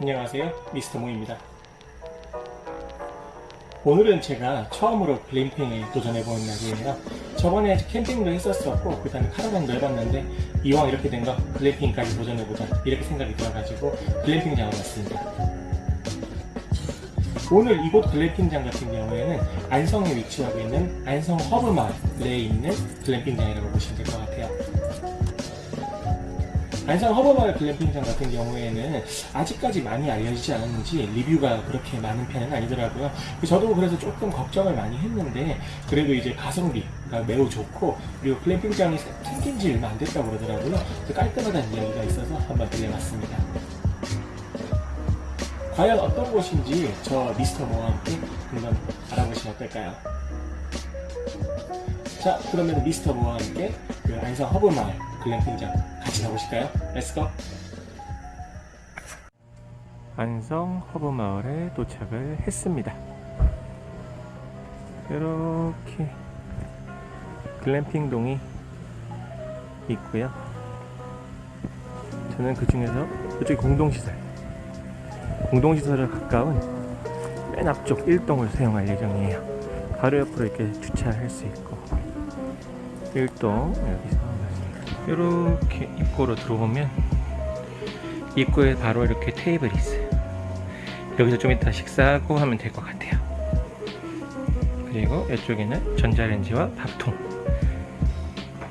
안녕하세요. 미스터 모입니다. 오늘은 제가 처음으로 글램핑에 도전해보는 날이에요. 저번에 캠핑도 했었었고 그 다음에 카라반도 해봤는데 이왕 이렇게 된 거 글램핑까지 도전해보자. 이렇게 생각이 들어가지고 글램핑장으로 왔습니다. 오늘 이곳 글램핑장 같은 경우에는 안성에 위치하고 있는 안성 허브마을에 있는 글램핑장이라고 보시면 될 것 같아요 안성 허버마을 글램핑장 같은 경우에는 아직까지 많이 알려지지 않았는지 리뷰가 그렇게 많은 편은 아니더라고요. 저도 그래서 조금 걱정을 많이 했는데 그래도 이제 가성비가 매우 좋고 그리고 글램핑장이 생긴 지 얼마 안 됐다고 그러더라고요. 그래서 깔끔하다는 이야기가 있어서 한번 들려봤습니다. 과연 어떤 곳인지 저 미스터 모와 함께 한번 알아보시면 어떨까요? 자, 그러면 미스터 모와 함께 그 안성 허브마을 글램핑장 같이 가보실까요? 렛츠고! 안성 허브마을에 도착을 했습니다. 이렇게 글램핑동이 있고요. 저는 그 중에서 이쪽이 공동시설, 공동시설에 가까운 맨 앞쪽 1동을 사용할 예정이에요. 바로 옆으로 이렇게 주차할 수 있고 1동 여기서 이렇게 입구로 들어오면 입구에 바로 이렇게 테이블이 있어요. 여기서 좀 이따 식사하고 하면 될 것 같아요. 그리고 이쪽에는 전자레인지와 밥통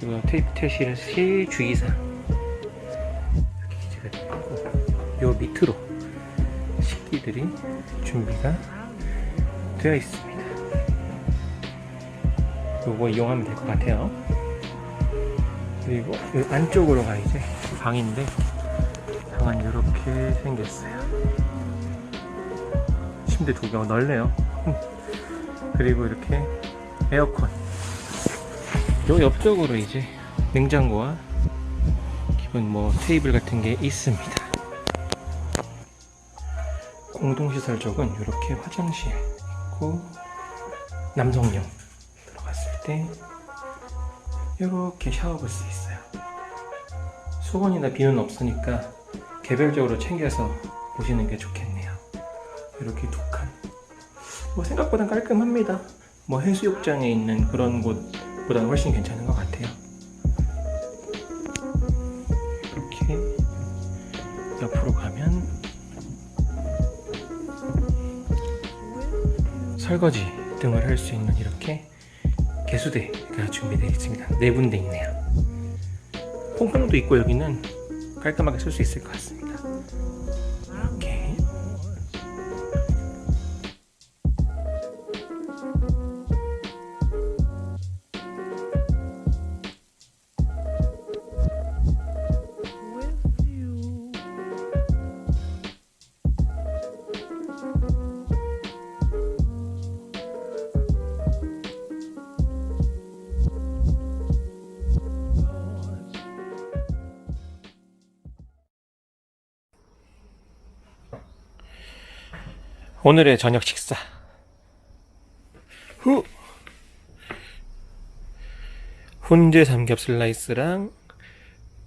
그리고 테이프 태실시 주의사항 이렇게 되어 있고 요 밑으로 식기들이 준비가 되어 있습니다. 요거 이용하면 될 것 같아요. 그리고 이 안쪽으로 가 이제 방인데 방은 이렇게 생겼어요. 침대 두 개가 넓네요. 그리고 이렇게 에어컨. 요 옆쪽으로 이제 냉장고와 기본 뭐 테이블 같은 게 있습니다. 공동시설 쪽은 이렇게 화장실 있고 남성용 들어갔을 때 이렇게 샤워 볼 수 있어요. 수건이나 비누는 없으니까 개별적으로 챙겨서 보시는 게 좋겠네요. 이렇게 두 칸. 뭐 생각보다 깔끔합니다. 뭐 해수욕장에 있는 그런 곳보다는 훨씬 괜찮은 것 같아요. 이렇게 옆으로 가면 설거지 등을 할 수 있는 이렇게 개수대가 준비되어 있습니다. 네 군데 있네요. 퐁퐁도 있고 여기는 깔끔하게 쓸 수 있을 것 같습니다. 오늘의 저녁 식사. 후. 훈제 삼겹 슬라이스랑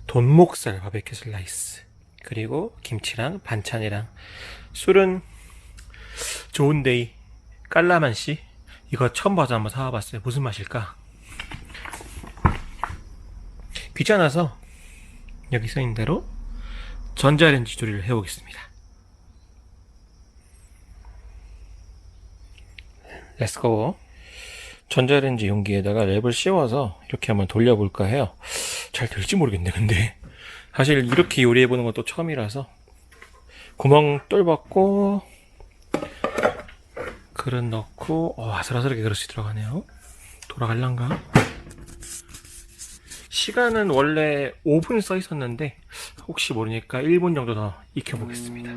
돈목살 바베큐 슬라이스. 그리고 김치랑 반찬이랑 술은 좋은데이 깔라만시 이거 처음 봐서 한번 사와봤어요. 무슨 맛일까? 귀찮아서 여기 써있는 대로 전자레인지 조리를 해보겠습니다. 렛츠고 전자레인지 용기에다가 랩을 씌워서 이렇게 한번 돌려볼까 해요. 잘 될지 모르겠네 근데. 사실 이렇게 요리해보는 것도 처음이라서. 구멍 뚫었고 그릇 넣고 어, 아슬아슬하게 그릇이 들어가네요. 돌아갈란가? 시간은 원래 5분 써 있었는데 혹시 모르니까 1분 정도 더 익혀보겠습니다. 아,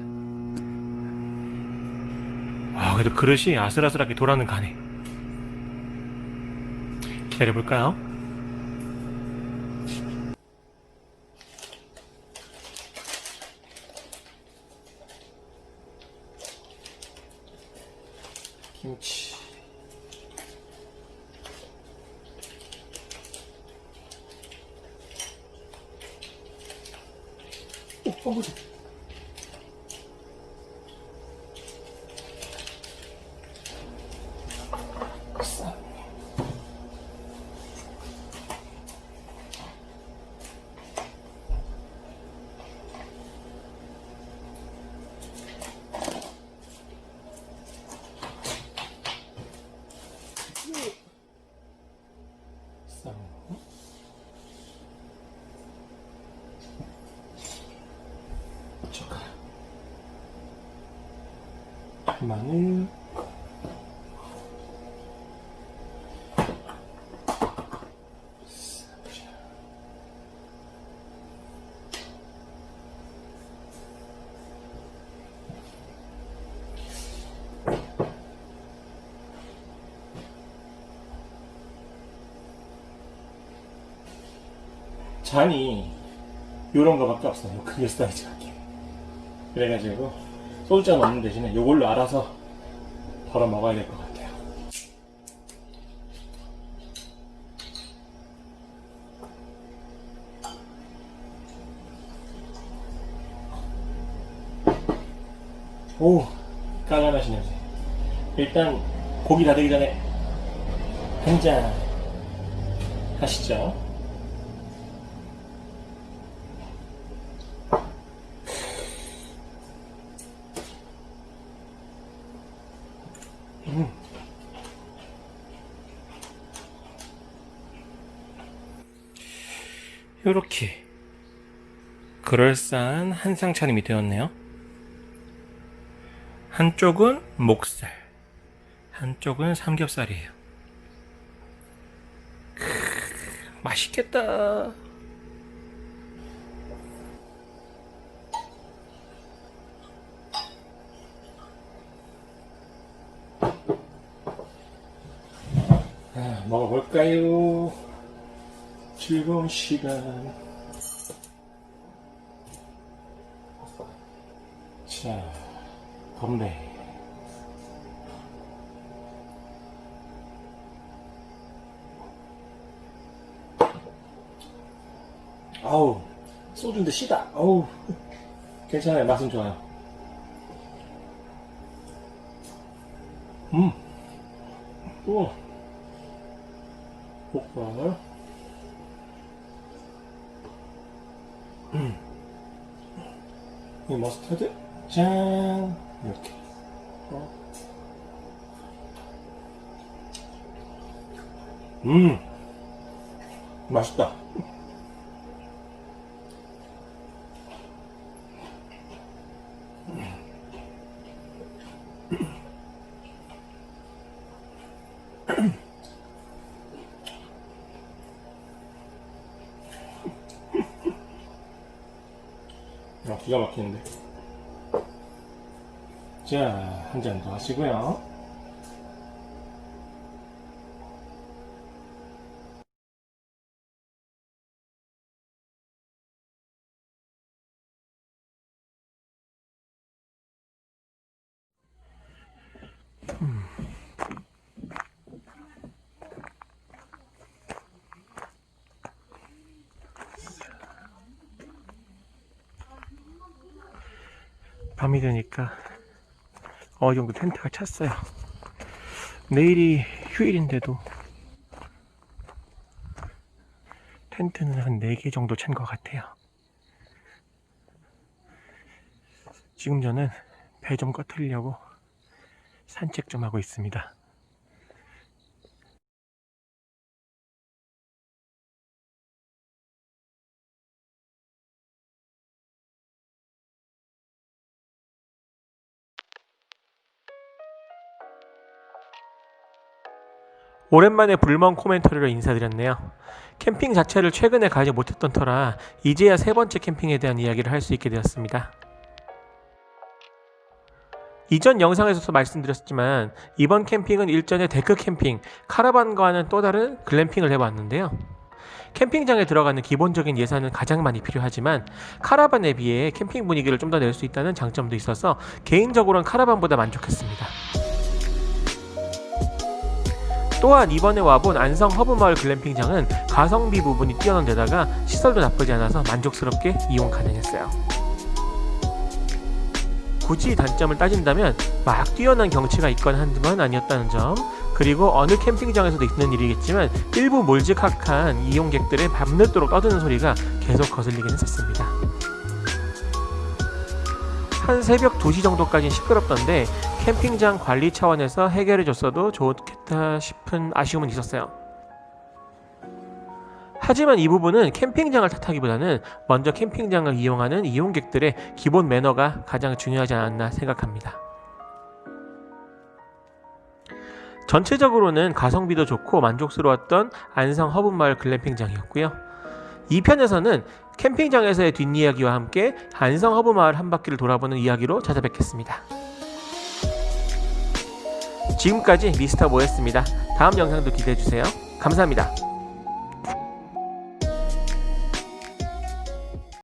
그래도 그릇이 아슬아슬하게 돌아는 가네. 기다려볼까요? 김치. 오, 어, 뭐지? 고춧가루 마늘 잔이 요런 거밖에 없어요. 크게 사이즈밖에. 그래가지고 소주잔 없는 대신에 요걸로 알아서 덜어 먹어야 될 것 같아요. 오, 까나마시 냄새. 일단 고기 다 되기 전에 한잔 하시죠. 요렇게 그럴싸한 한상 차림이 되었네요. 한쪽은 목살, 한쪽은 삼겹살이에요. 크, 맛있겠다. 아, 먹어볼까요? 즐거운 시간. 자, 건배. 아우, 소주인데 시다. 아우, 괜찮아요. 맛은 좋아요. 음, 우와, 볶 이 머스타드? 짠. 이렇게. 어. 음. 맛있다 아, 기가 막히는데. 자, 한 잔 더 하시고요. 밤이 되니까 어느 정도 텐트가 찼어요. 내일이 휴일인데도 텐트는 한 4개 정도 찬 것 같아요. 지금 저는 배 좀 꺼트리려고 산책 좀 하고 있습니다. 오랜만에 불멍 코멘터리로 인사드렸네요. 캠핑 자체를 최근에 가지 못했던 터라 이제야 세 번째 캠핑에 대한 이야기를 할 수 있게 되었습니다. 이전 영상에서도 말씀드렸지만 이번 캠핑은 일전에 데크 캠핑, 카라반과는 또 다른 글램핑을 해봤는데요. 캠핑장에 들어가는 기본적인 예산은 가장 많이 필요하지만 카라반에 비해 캠핑 분위기를 좀 더 낼 수 있다는 장점도 있어서 개인적으로는 카라반보다 만족했습니다. 또한 이번에 와본 안성 허브마을 글램핑장은 가성비 부분이 뛰어난 데다가 시설도 나쁘지 않아서 만족스럽게 이용 가능했어요. 굳이 단점을 따진다면 막 뛰어난 경치가 있건 한건 아니었다는 점 그리고 어느 캠핑장에서도 있는 일이겠지만 일부 몰직학한 이용객들의 밤늦도록 떠드는 소리가 계속 거슬리긴 했었습니다. 한 새벽 2시 정도까지는 시끄럽던데 캠핑장 관리 차원에서 해결해 줬어도 좋겠다 싶은 아쉬움은 있었어요. 하지만 이 부분은 캠핑장을 탓하기보다는 먼저 캠핑장을 이용하는 이용객들의 기본 매너가 가장 중요하지 않았나 생각합니다. 전체적으로는 가성비도 좋고 만족스러웠던 안성 허브마을 글램핑장이었고요. 2편에서는 캠핑장에서의 뒷이야기와 함께 안성 허브 마을 한 바퀴를 돌아보는 이야기로 찾아뵙겠습니다. 지금까지 미스터 모였습니다. 다음 영상도 기대해주세요. 감사합니다.